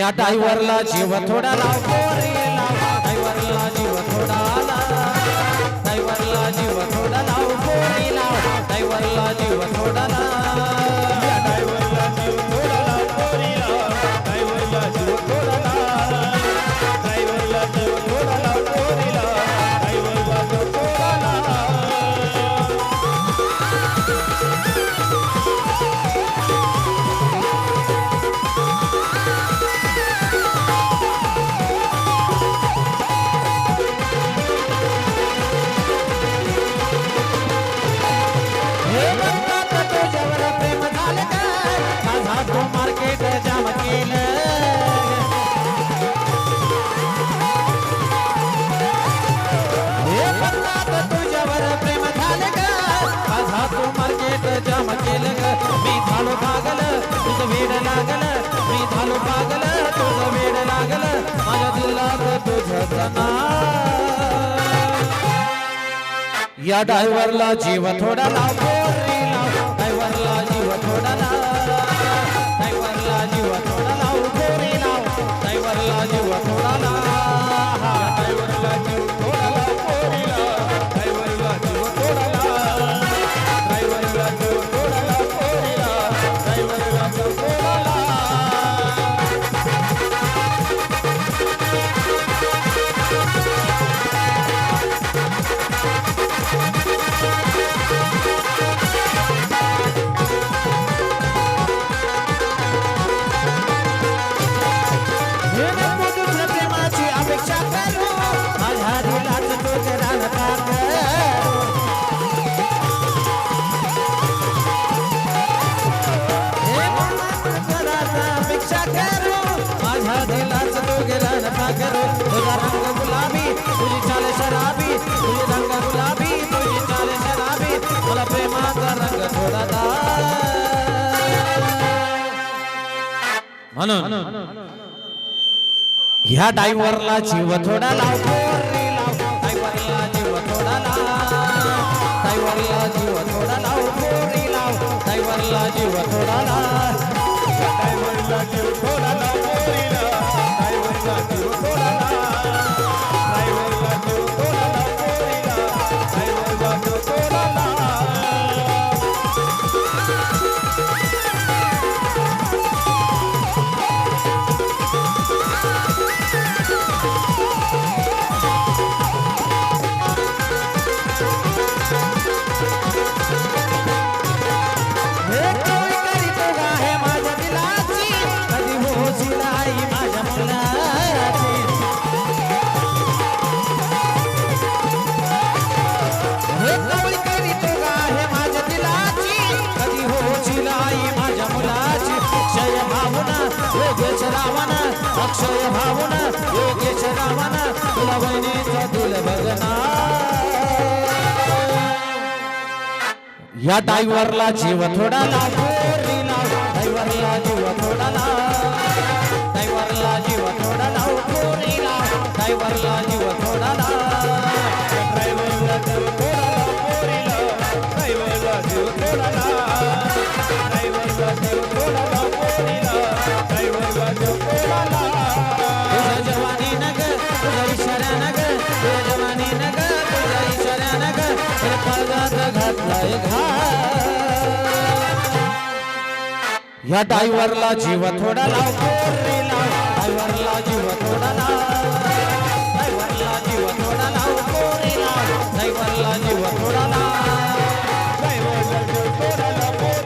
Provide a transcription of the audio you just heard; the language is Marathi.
या डायव्हरला जीव थोडा लाव डायव्हरला जीव थोडा लावा. डायव्हरला जीव थोडा लाव डायव्हरला जीव थोडा लाव. या डायव्हरला जीव थोडा लावतो. सागर तुझा रंग गुलाबी तुझी चाल शराबी रंग गुलाबी तुझी चाल शराबी मला प्रेमाचा रंग थोडा म्हणून ह्या डायव्हरला जीव थोडा लावतो. आई माझ्या मुलाची. क्षय भावना योगेश अक्षय भावना योगेश तुला दिल बघना या डायव्हरला जीव थोडा लागू ड्रायव्हरला जीव थोडा लागू. या डायव्हरला जीव थोडा लाव. डायव्हरला जीव थोडा लाव.